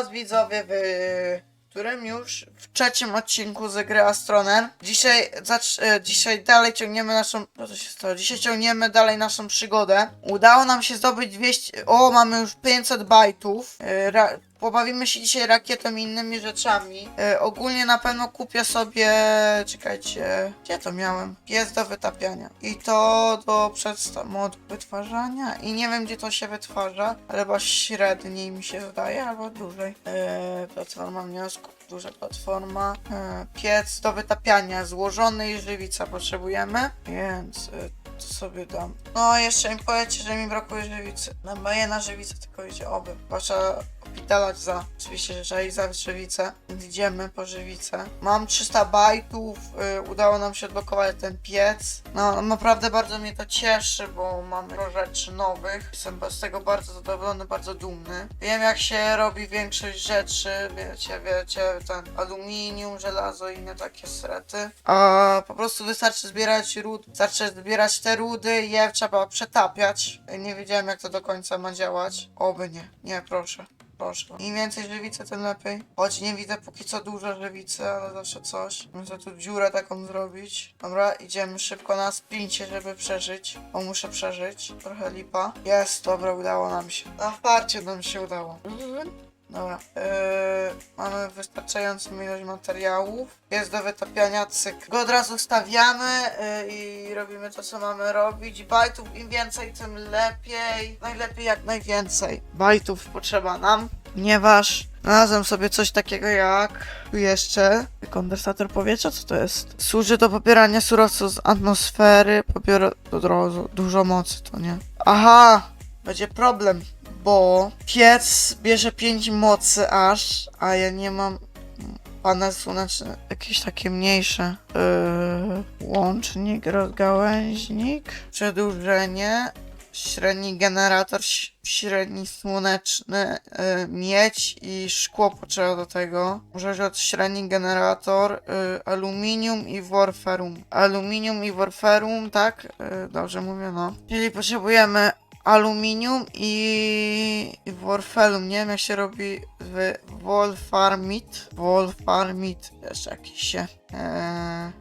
was widzowie w którym już w trzecim odcinku z gry Astroner. Dzisiaj, e, dzisiaj dalej ciągniemy naszą. Co to się stało? Dzisiaj ciągniemy dalej naszą przygodę. Udało nam się zdobyć 200. O, mamy już 500 bajtów. Ra, pobawimy się dzisiaj rakietą i innymi rzeczami. E, ogólnie na pewno kupię sobie. Czekajcie, gdzie to miałem? Jest do wytapiania. I to do przedstaw mod wytwarzania. I nie wiem gdzie to się wytwarza, ale chyba średniej mi się zdaje, albo dłużej. E, platforma wniosków, duża platforma. E, piec do wytapiania, złożony i żywica potrzebujemy, więc to sobie dam. No, jeszcze mi powiecie, że mi brakuje żywicy. No, bo jedna żywica tylko idzie, oby. Trzeba opidalać za, oczywiście, iść za żywicę. Idziemy po żywicę. Mam 300 bajtów, y, udało nam się odblokować ten piec. No, naprawdę bardzo mnie to cieszy, bo mamy dużo rzeczy nowych. Jestem z tego bardzo zadowolony, bardzo dumny. Wiem, jak się robi większość rzeczy, wiecie, wiecie, ten aluminium, żelazo i inne takie srety. A po prostu wystarczy zbierać ród, wystarczy zbierać te rudy i je trzeba przetapiać. Nie wiedziałem, jak to do końca ma działać. Oby nie, nie, proszę. Proszę. Im więcej żywicy, tym lepiej. Choć nie widzę póki co dużo żywicy, ale zawsze coś. Muszę tu dziurę taką zrobić. Dobra, idziemy szybko na sprincie, żeby przeżyć. Bo muszę przeżyć. Trochę lipa. Jest, dobra, udało nam się. Na farcie nam się udało. Dobra, yy, mamy wystarczającą ilość materiałów. Jest do wytapiania, cyk. Go od razu stawiamy yy, i robimy to, co mamy robić. Bajtów im więcej, tym lepiej. Najlepiej jak najwięcej. Bajtów potrzeba nam, ponieważ znalazłem sobie coś takiego jak tu jeszcze kondensator powietrza, co to jest? Służy do popierania surowców z atmosfery, pobiera od razu dużo mocy, to nie? Aha, będzie problem bo piec bierze 5 mocy aż, a ja nie mam panel słoneczny, jakieś takie mniejsze. Yy, łącznik, rozgałęźnik, przedłużenie, średni generator, średni słoneczny, yy, miedź i szkło potrzeba do tego. Może od średni generator, yy, aluminium i wolferum. Aluminium i wolferum, tak? Yy, dobrze mówię, no. Czyli potrzebujemy aluminium i, wolfram, nie wiem jak się robi w wolfarmit, wolfarmit, jeszcze jakiś się, eee,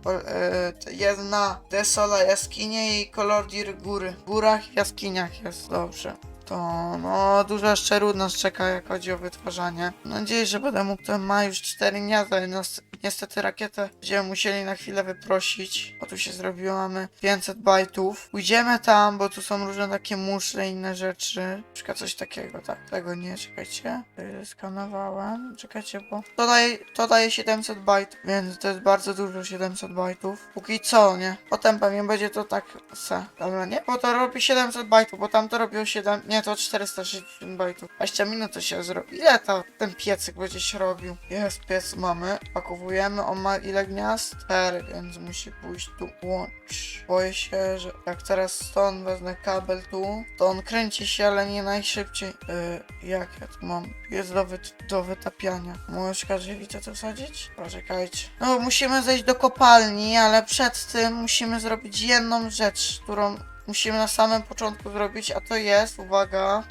jedna desola jaskinie i kolordir góry, w górach jaskiniach jest, dobrze. To no, dużo jeszcze ród nas czeka, jak chodzi o wytwarzanie. Mam nadzieję, że będę mógł to ma już 4 gniazda, ale nas- niestety rakietę będziemy musieli na chwilę wyprosić. Bo tu się zrobiło, mamy 500 bajtów. Pójdziemy tam, bo tu są różne takie muszle inne rzeczy. Na przykład coś takiego, tak, tego nie, czekajcie. Skanowałem, czekajcie, bo to daje, to daje 700 bajtów, więc to jest bardzo dużo 700 bajtów. Póki co, nie? Potem pewnie będzie to tak se, dobra, nie? Bo to robi 700 bajtów, bo tam to robiło 7, nie, to 460 bajtów. 20 minut to się zrobi. Ile to ten piecyk będzie się robił? Jest, piec mamy, pakowujemy, on ma ile gniazd? 4, więc musi pójść tu łącz. Boję się, że jak teraz stąd wezmę kabel tu, to on kręci się, ale nie najszybciej. Yy, jak ja tu mam? Jest do, wyt- do wytapiania. Możesz żywicę to wsadzić? Poczekajcie. No, musimy zejść do kopalni, ale przed tym musimy zrobić jedną rzecz, którą musimy na samym początku zrobić, a to jest, uwaga,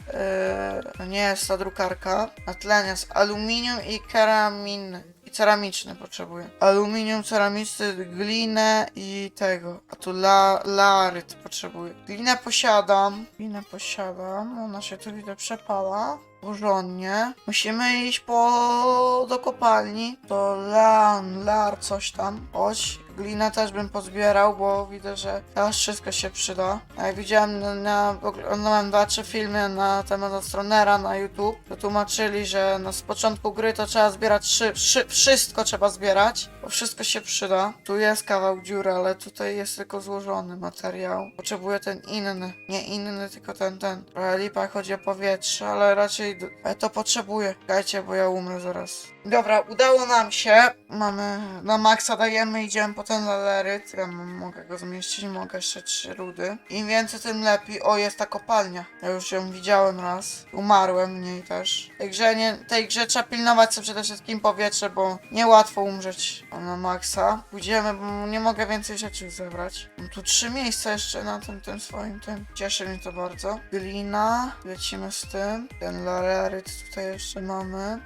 yy, nie jest ta drukarka, na tlenie jest aluminium i keramin. I ceramiczny potrzebuję. Aluminium, ceramiczny, glinę i tego. A tu la, laryt potrzebuję. Glinę posiadam. Glinę posiadam. Ona się tu widzę przepala. Porządnie. Musimy iść po do kopalni. To lan, lar, coś tam. Chodź. Glinę też bym pozbierał, bo widzę, że teraz wszystko się przyda. A jak widziałem na, na oglądałem dwa, trzy filmy na temat Astronera na YouTube, to tłumaczyli, że na początku gry to trzeba zbierać szy, szy, wszystko trzeba zbierać, bo wszystko się przyda. Tu jest kawał dziury, ale tutaj jest tylko złożony materiał. Potrzebuję ten inny. Nie inny, tylko ten, ten. Lipa chodzi o powietrze, ale raczej to potrzebuję. Czekajcie, bo ja umrę zaraz. Dobra, udało nam się. Mamy na maksa dajemy, idziemy po ten laleryt. Ja mogę go zmieścić, mogę trzy rudy. Im więcej, tym lepiej. O, jest ta kopalnia. Ja już ją widziałem raz. Umarłem w niej też. Tej grze, nie, tej grze trzeba pilnować sobie przede wszystkim powietrze, bo niełatwo umrzeć na maksa. Pójdziemy, bo nie mogę więcej rzeczy zebrać. Mam tu trzy miejsca jeszcze na tym, tym swoim tym. Cieszy mnie to bardzo. Glina, lecimy z tym. Ten lareryt tutaj jeszcze mamy.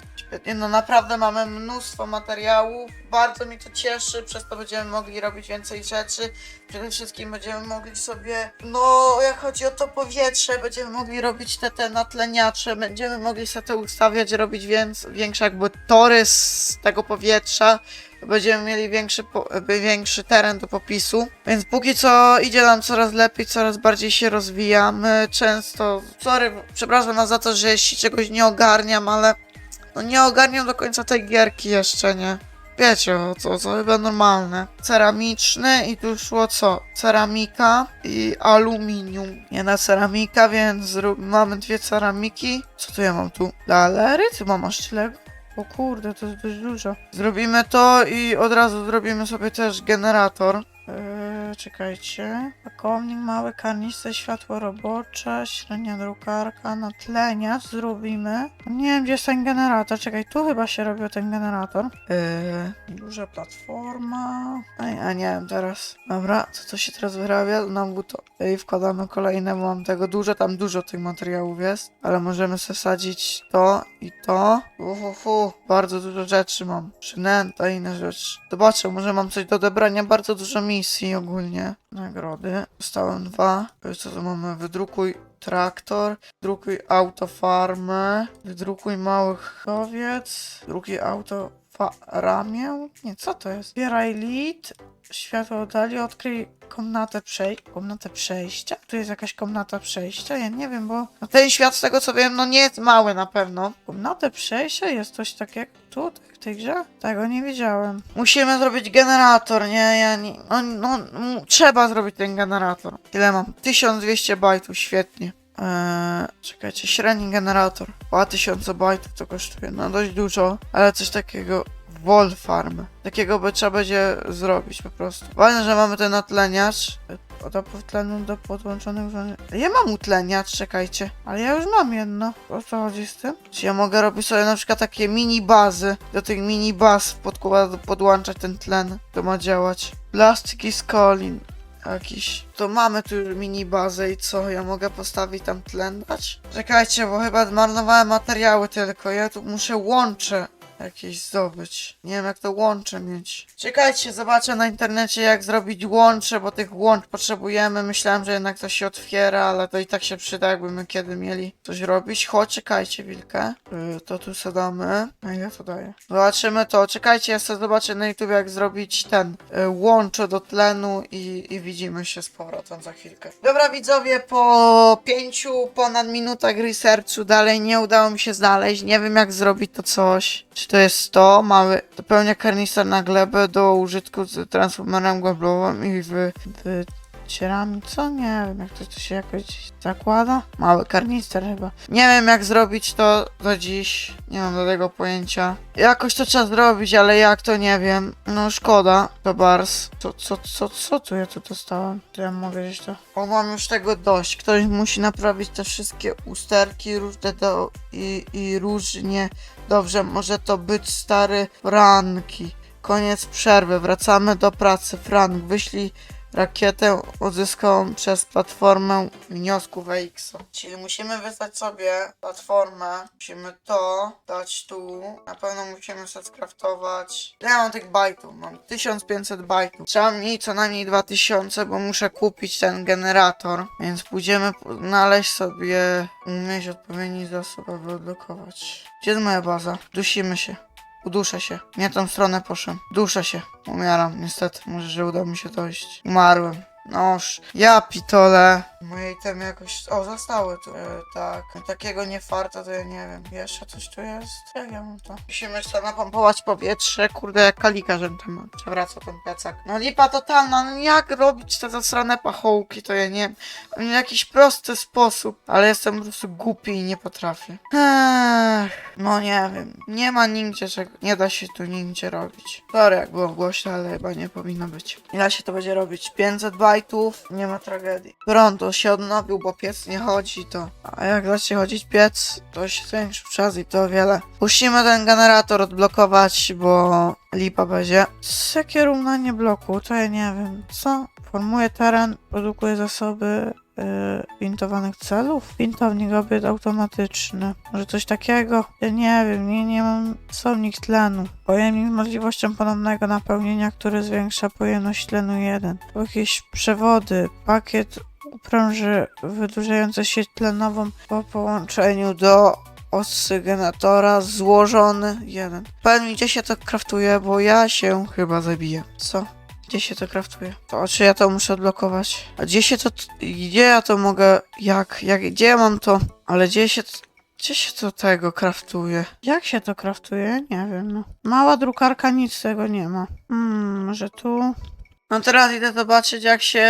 Nie, No naprawdę mamy mnóstwo materiałów, bardzo mnie to cieszy, przez to będziemy mogli robić więcej rzeczy. Przede wszystkim będziemy mogli sobie, no jak chodzi o to powietrze, będziemy mogli robić te, te natleniacze, będziemy mogli sobie to ustawiać, robić więc, większe jakby tory z tego powietrza. Będziemy mieli większy, po, większy teren do popisu. Więc póki co idzie nam coraz lepiej, coraz bardziej się rozwijamy. Często, sorry, przepraszam was za to, że jeśli czegoś nie ogarniam, ale no nie ogarniam do końca tej gierki jeszcze, nie? Wiecie o co, co chyba normalne. Ceramiczny i tu szło co? Ceramika i aluminium. Jedna ceramika, więc zrób, mamy dwie ceramiki. Co tu ja mam tu? Galery? Ty mam aż tyle? O kurde, to jest dość dużo. Zrobimy to i od razu zrobimy sobie też generator. Eee, czekajcie. Pakownik, mały karnister, światło robocze, średnia drukarka, natleniacz zrobimy. Nie wiem, gdzie jest ten generator. Czekaj, tu chyba się robił ten generator. Eee, duża platforma. A, a nie wiem teraz. Dobra, co to się teraz wyrabia? Nam buto. I wkładamy kolejne, bo mam tego dużo, tam dużo tych materiałów jest. Ale możemy sobie wsadzić to i to. Uhuhu, bardzo dużo rzeczy mam. Przynęta i inne rzeczy. Zobaczę, może mam coś do odebrania. Bardzo dużo misji ogólnie. Nagrody. Dostałem dwa. Co to mamy? Wydrukuj traktor. Wydrukuj autofarmę. Wydrukuj mały chowiec. Drugi auto ramię. Nie, co to jest? Zbieraj lead. Światło oddali. Odkryj komnatę przej komnatę przejścia. Tu jest jakaś komnata przejścia? Ja nie wiem, bo ten świat z tego co wiem, no nie jest mały na pewno. Komnatę przejścia? Jest coś takiego tutaj w tej grze? Tego nie widziałem. Musimy zrobić generator, nie? Ja nie... No, no trzeba zrobić ten generator. Ile mam? 1200 bajtów, świetnie. Eee, czekajcie, średni generator. 2000 bajtów to kosztuje, no dość dużo, ale coś takiego Wolfarm. Takiego by trzeba będzie zrobić po prostu. Ważne, że mamy ten natleniacz. Do tlenu do podłączonych urządzeń. Ja mam utleniacz, czekajcie. Ale ja już mam jedno. O co chodzi z tym? Czy ja mogę robić sobie na przykład takie mini bazy? Do tych mini baz podkład- podłączać ten tlen. To ma działać. Plastiki z kolin. Jakiś. To mamy tu mini bazę i co? Ja mogę postawić tam tlen dać? Czekajcie, bo chyba zmarnowałem materiały tylko. Ja tu muszę łącze jakieś zdobyć. Nie wiem jak to łącze mieć. Czekajcie, zobaczę na internecie jak zrobić łącze, bo tych łącz potrzebujemy. Myślałem, że jednak to się otwiera, ale to i tak się przyda, jakbyśmy kiedy mieli coś robić. Chodź, czekajcie wilkę. Yy, to tu sobie damy. A ile to daje? Zobaczymy to. Czekajcie, ja sobie zobaczę na YouTube jak zrobić ten yy, łącze do tlenu i, i widzimy się z powrotem za chwilkę. Dobra widzowie, po pięciu ponad minutach researchu dalej nie udało mi się znaleźć. Nie wiem jak zrobić to coś. Czy to jest to? Mały dopełnia karnister na glebę do użytku z transformerem głęblowym i wy. Co? Nie wiem, jak to, to się jakoś zakłada. Mały karnister chyba. Nie wiem, jak zrobić to do dziś. Nie mam do tego pojęcia. Jakoś to trzeba zrobić, ale jak to nie wiem. No szkoda. To bars. Co, co, co, co tu ja tu dostałem? To ja mogę gdzieś to. O, mam już tego dość. Ktoś musi naprawić te wszystkie usterki różne do, i, i różnie. Dobrze, może to być stary Franki. Koniec przerwy, wracamy do pracy. Frank, wyślij rakietę uzyskaną przez platformę wniosków EXO. Czyli musimy wysłać sobie platformę, musimy to dać tu, na pewno musimy sobie skraftować. Ja mam tych bajtów? Mam 1500 bajtów. Trzeba mi co najmniej 2000, bo muszę kupić ten generator, więc pójdziemy znaleźć sobie, mieć odpowiedni zasób, aby odblokować. Gdzie jest moja baza? Dusimy się. Uduszę się. Nie tą stronę poszłem. Duszę się. Umieram, niestety. Może, że uda mi się dojść. Umarłem. Noż, ja pitole. Moje itemy jakoś. O, zostały tu. E, tak. Takiego nie farta to ja nie wiem. Jeszcze coś tu jest? Jak ja to? Musimy jeszcze napompować powietrze. Kurde, jak kalika, że tam przewraca ten plecak. No lipa totalna. No jak robić te zasrane pachołki, to ja nie wiem. Jakiś prosty sposób, ale jestem po prostu głupi i nie potrafię. Ech, no nie wiem. Nie ma nigdzie czego. Nie da się tu nigdzie robić. Sorry, jak było głośno, ale chyba nie powinno być. Ile się to będzie robić? 500 bajtów? Nie ma tragedii. Prąd się odnowił, bo piec nie chodzi, to. A jak zacznie chodzić piec, to się zwiększył czas i to wiele. Musimy ten generator odblokować, bo lipa będzie. Jakie równanie bloku? To ja nie wiem. Co? Formuje teren, produkuje zasoby, pintowanych celów? Pintownik obiad automatyczny. Może coś takiego? Ja nie wiem, nie, nie mam słownik tlenu. Pojemnik z możliwością ponownego napełnienia, który zwiększa pojemność tlenu 1. Jakieś przewody, pakiet upręży wydłużający sieć tlenową po połączeniu do osygenatora złożony jeden. Powiedz mi, gdzie się to kraftuje, bo ja się chyba zabiję. Co? Gdzie się to kraftuje? To czy ja to muszę odblokować? A gdzie się to... Gdzie ja to mogę... Jak? Jak? Gdzie ja mam to? Ale gdzie się... Gdzie się to tego kraftuje? Jak się to kraftuje? Nie wiem, no. Mała drukarka nic tego nie ma. Hmm, że tu... No teraz idę zobaczyć jak się,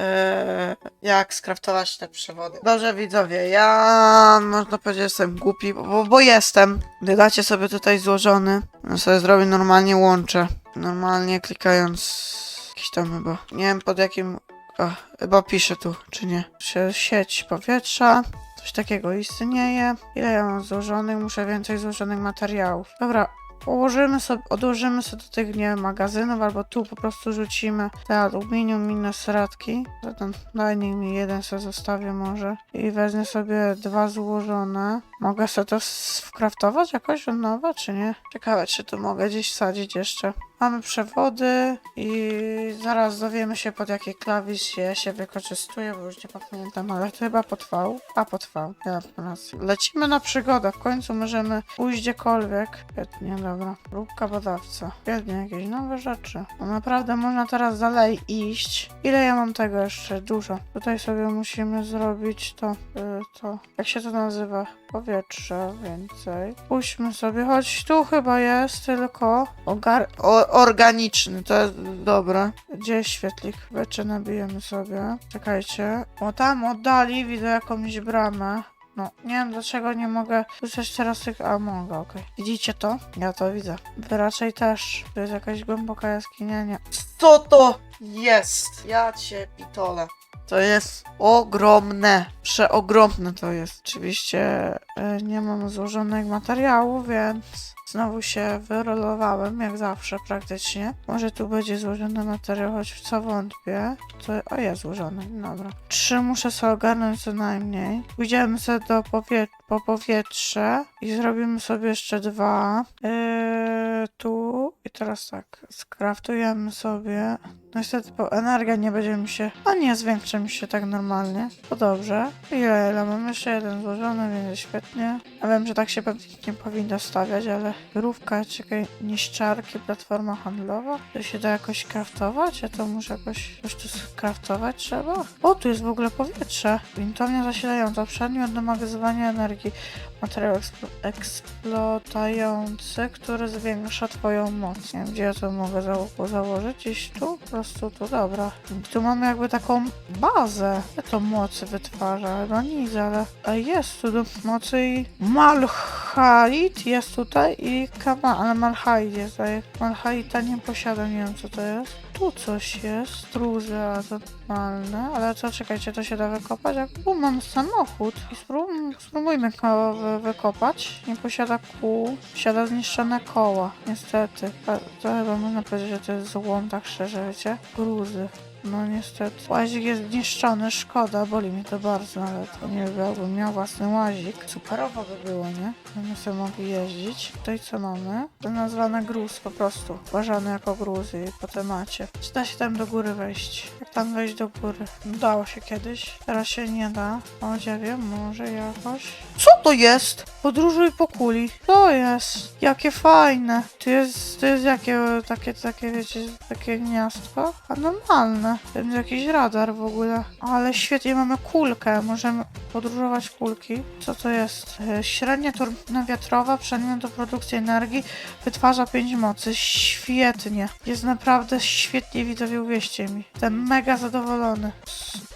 e, jak skraftować te przewody. Dobrze widzowie, ja można powiedzieć jestem głupi, bo, bo jestem. Gdy dacie sobie tutaj złożony, no sobie zrobię normalnie łącze. Normalnie klikając jakiś tam chyba, nie wiem pod jakim, a, chyba pisze tu, czy nie. Sie- Sieć powietrza. Coś takiego istnieje. Ile ja mam złożonych? Muszę więcej złożonych materiałów. Dobra, Położymy sobie, odłożymy sobie do tych, nie magazynów, albo tu po prostu rzucimy te aluminium, inne sratki. Zatem niech mi jeden sobie zostawię może. I wezmę sobie dwa złożone. Mogę sobie to skraftować jakoś od nowa, czy nie? Ciekawe, czy to mogę gdzieś wsadzić jeszcze. Mamy przewody i zaraz dowiemy się pod jakiej klawisz je się wykorzystuje, bo już nie pamiętam, ale to chyba pod V. A pod V, ja mam rację. Lecimy na przygodę, w końcu możemy pójść gdziekolwiek. Świetnie, dobra. Próbka badawca. Świetnie, jakieś nowe rzeczy. No naprawdę można teraz dalej iść. Ile ja mam tego jeszcze? Dużo. Tutaj sobie musimy zrobić to, y, to, jak się to nazywa? Powietrze więcej. Puśćmy sobie, choć tu chyba jest tylko ogar- organiczny, to jest dobre. Gdzie jest świetlik? Wecze nabijemy sobie. Czekajcie. O tam oddali widzę jakąś bramę. No, nie wiem dlaczego nie mogę słyszeć teraz tych... A, mogę, okej. Widzicie to? Ja to widzę. Wy raczej też. To jest jakaś głęboka jaskinia, nie. Co to jest? Ja cię pitole. To jest ogromne. Przeogromne to jest. Oczywiście e, nie mam złożonych materiałów, więc znowu się wyrolowałem, jak zawsze praktycznie. Może tu będzie złożony materiał, choć w co wątpię. To, o, jest złożony, dobra. Trzy muszę sobie ogarnąć co najmniej. Pójdziemy sobie do powie po powietrze i zrobimy sobie jeszcze dwa. Yy, tu i teraz tak, skraftujemy sobie. No Niestety, bo energia nie będzie mi się... A nie, zwiększa mi się tak normalnie. To dobrze. Ile, ile mam? Jeszcze jeden złożony, więc świetnie. Ja wiem, że tak się pewnie nie powinno stawiać, ale rówka, czekaj, niszczarki, platforma handlowa. To się da jakoś kraftować? Ja to muszę jakoś... Coś tu skraftować trzeba? O, tu jest w ogóle powietrze. Wintownia zasilająca, przedmiot do energii. Materiał eksplo eksploatujący, który zwiększa twoją moc. Nie wiem, gdzie ja to mogę zało założyć. Gdzieś tu? Po prostu tu, dobra. Tu mamy jakby taką bazę. Ja to mocy wytwarza. Chyba nic, ale a jest tu do mocy i Malchait jest tutaj i Kama, ale Malchait jest. A jak nie posiada, nie wiem co to jest. Tu coś jest, to normalne, ale co, czekajcie, to się da wykopać? Jak tu mam samochód i sprób spróbujmy go wy wykopać. Nie posiada kół, posiada zniszczone koła, niestety. To chyba można powiedzieć, że to jest złom, tak szczerze, wiecie? Gruzy. No niestety. Łazik jest zniszczony, szkoda, boli mnie to bardzo, ale to nie byłbym miał własny łazik. Superowo by było, nie? Będziemy sobie mogli jeździć. Tutaj co mamy? To nazwane gruz po prostu. Uważany jako gruzy po temacie. Czy da się tam do góry wejść? Jak tam wejść do góry? Dało się kiedyś. Teraz się nie da. O, wiem, może jakoś. Co to jest? Podróżuj po kuli. To jest. Jakie fajne. Tu jest, tu jest jakie, takie, takie, wiecie, takie gniazdko? A Ten jakiś radar w ogóle. Ale świetnie, mamy kulkę. Możemy podróżować kulki. Co to jest? E, Średnia turbina wiatrowa, przedmiot do produkcji energii, wytwarza 5 mocy. Świetnie. Jest naprawdę świetnie, widzowie, uwierzcie mi. Jestem mega zadowolony.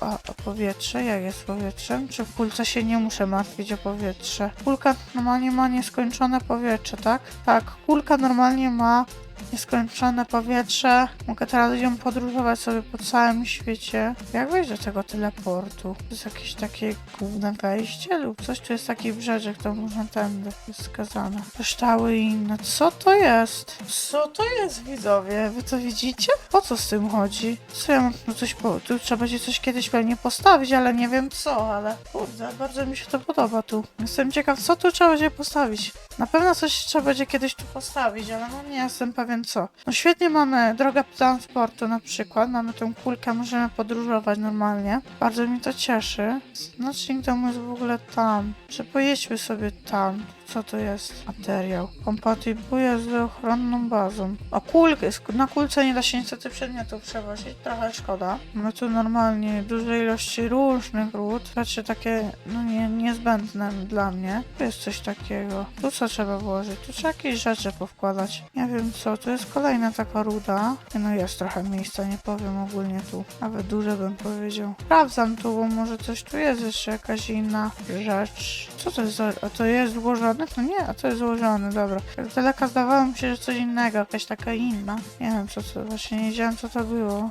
A, a powietrze? Jak jest powietrzem? Czy w kulce się nie muszę martwić o powietrze? Kulka normalnie ma nieskończone powietrze, tak? Tak, kulka normalnie ma nieskończone powietrze. Mogę teraz ją podróżować sobie po całym świecie. Jak wejść do tego teleportu? To jest jakieś takie główne wejście lub coś? Tu jest taki brzeczek, to można tędy. Jest wskazane. Kryształy i inne. Co to jest? Co to jest, widzowie? Wy to widzicie? Po co z tym chodzi? Co ja mam tu coś po... Tu trzeba będzie coś kiedyś pewnie postawić, ale nie wiem co, ale kurde, bardzo mi się to podoba tu. Jestem ciekaw, co tu trzeba będzie postawić. Na pewno coś trzeba będzie kiedyś tu postawić, ale no nie jestem pewien co. No świetnie mamy drogę transportu na przykład, mamy tą kulkę, możemy podróżować normalnie. Bardzo mnie to cieszy. Znacznik domu jest w ogóle tam. Czy pojedźmy sobie tam? Co to jest? Materiał. Kompatybuje z ochronną bazą. A kulkę, na kulce nie da się niestety przedmiotów przewozić, trochę szkoda. Mamy tu normalnie duże ilości różnych ród, rzeczy takie, no nie, niezbędne dla mnie. Tu jest coś takiego. Tu co trzeba włożyć? Tu trzeba jakieś rzeczy powkładać. Nie wiem co, tu jest kolejna taka ruda. No jest trochę miejsca, nie powiem ogólnie tu. Nawet duże bym powiedział. Sprawdzam tu, bo może coś tu jest jeszcze jakaś inna rzecz. Co to jest za... A to jest złożone? No nie, a to jest złożone, dobra. Z daleka zdawało mi się, że coś innego, jakaś taka inna. Nie wiem co to, właśnie nie wiedziałem co to było.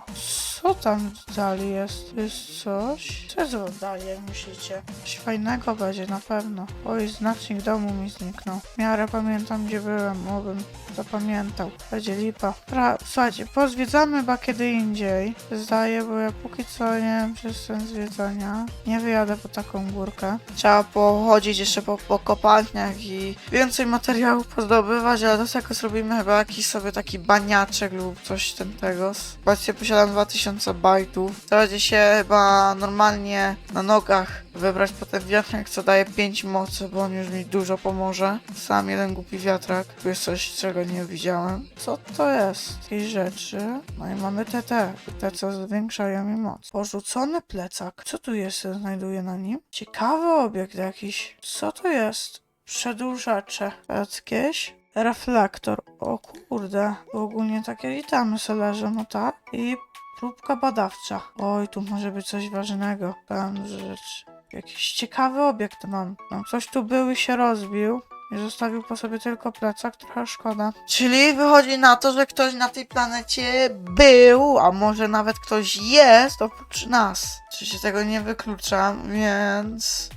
Co tam dalej jest? Jest coś? Co jest dalej, jak myślicie? Coś fajnego będzie na pewno. Oj, znacznik domu mi zniknął. W miarę pamiętam gdzie byłem, obym zapamiętał. Będzie lipa. Pra... Słuchajcie, pozwiedzamy chyba kiedy indziej. Zdaje, bo ja póki co nie wiem, czy jest zwiedzania. Nie wyjadę po taką górkę. Trzeba pochodzić jeszcze po, po kopalniach i więcej materiałów pozdobywać, ale do tego zrobimy chyba jakiś sobie taki baniaczek lub coś ten tego. Zobaczcie, posiadam 2000 bajtów. To będzie się chyba normalnie na nogach wybrać po ten wiatrak, co daje 5 mocy, bo on już mi dużo pomoże. Sam jeden głupi wiatrak. Tu jest coś, czego nie widziałem. Co to jest? Jakieś rzeczy. No i mamy te, te. Te, co zwiększają mi moc. Porzucony plecak. Co tu jest, się znajduje na nim? Ciekawy obiekt jakiś. Co to jest? Przedłużacze. Jakieś? Reflektor. O kurde. Ogólnie takie witamy leżą, no tak. I próbka badawcza. Oj, tu może być coś ważnego. Tam rzecz. Jakiś ciekawy obiekt mam. No, coś tu był i się rozbił. I zostawił po sobie tylko plecak, trochę szkoda. Czyli wychodzi na to, że ktoś na tej planecie był, a może nawet ktoś jest oprócz nas. Oczywiście tego nie wykluczam, więc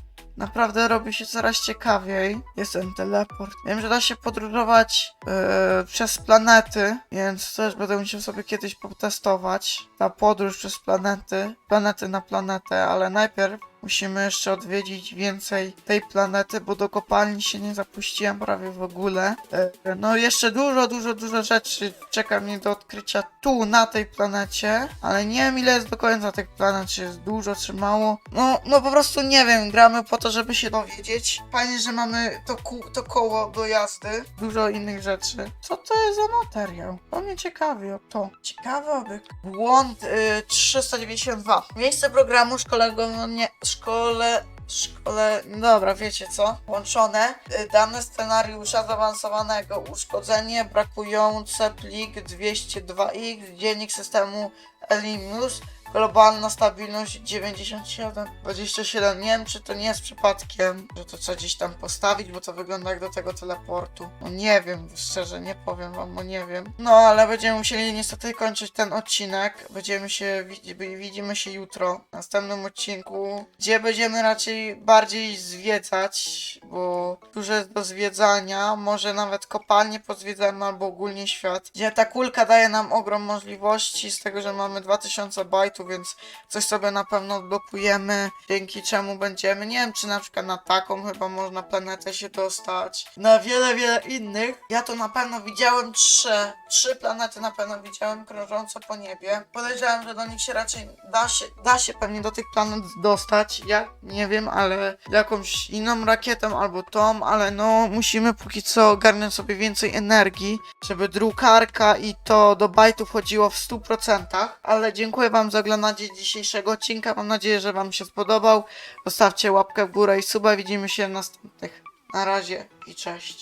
naprawdę robi się coraz ciekawiej. Jest ten teleport. Wiem, że da się podróżować e, przez planety, więc też będę musiał sobie kiedyś potestować. Ta podróż przez planety, planety na planetę, ale najpierw musimy jeszcze odwiedzić więcej tej planety, bo do kopalni się nie zapuściłem prawie w ogóle. E, no jeszcze dużo, dużo, dużo rzeczy czeka mnie do odkrycia tu, na tej planecie, ale nie wiem ile jest do końca tych planet, czy jest dużo, czy mało. No, no po prostu nie wiem, gramy po to, żeby się dowiedzieć. Fajnie, że mamy to, to koło do jazdy, dużo innych rzeczy. Co to jest za materiał? To mnie ciekawi, o to. Ciekawy obiekt. Błąd y, 392. Miejsce programu szkolnego, nie, szkole, szkole, no dobra, wiecie co? Łączone. Y, Dane scenariusza zaawansowanego. Uszkodzenie, brakujące plik 202x, dziennik systemu Elimius. Globalna stabilność 97, 27. Nie wiem, czy to nie jest przypadkiem, że to trzeba gdzieś tam postawić, bo to wygląda jak do tego teleportu. No nie wiem, szczerze, nie powiem wam, bo nie wiem. No, ale będziemy musieli niestety kończyć ten odcinek. Będziemy się, widzi- widzimy się jutro w następnym odcinku, gdzie będziemy raczej bardziej zwiedzać, bo dużo jest do zwiedzania. Może nawet kopalnie pozwiedzamy, albo ogólnie świat. Gdzie ta kulka daje nam ogrom możliwości, z tego, że mamy 2000 bajtów, więc coś sobie na pewno odblokujemy, dzięki czemu będziemy, nie wiem, czy na przykład na taką chyba można planetę się dostać, na wiele, wiele innych. Ja to na pewno widziałem trzy, trzy planety na pewno widziałem krążące po niebie. Podejrzewam, że do nich się raczej da się, da się pewnie do tych planet dostać, ja nie wiem, ale jakąś inną rakietą albo tą, ale no musimy póki co ogarnąć sobie więcej energii, żeby drukarka i to do bajtów chodziło w 100%, ale dziękuję wam za oglądanie dzisiejszego odcinka, mam nadzieję, że wam się spodobał. Zostawcie łapkę w górę i suba, widzimy się w następnych. Na razie i cześć.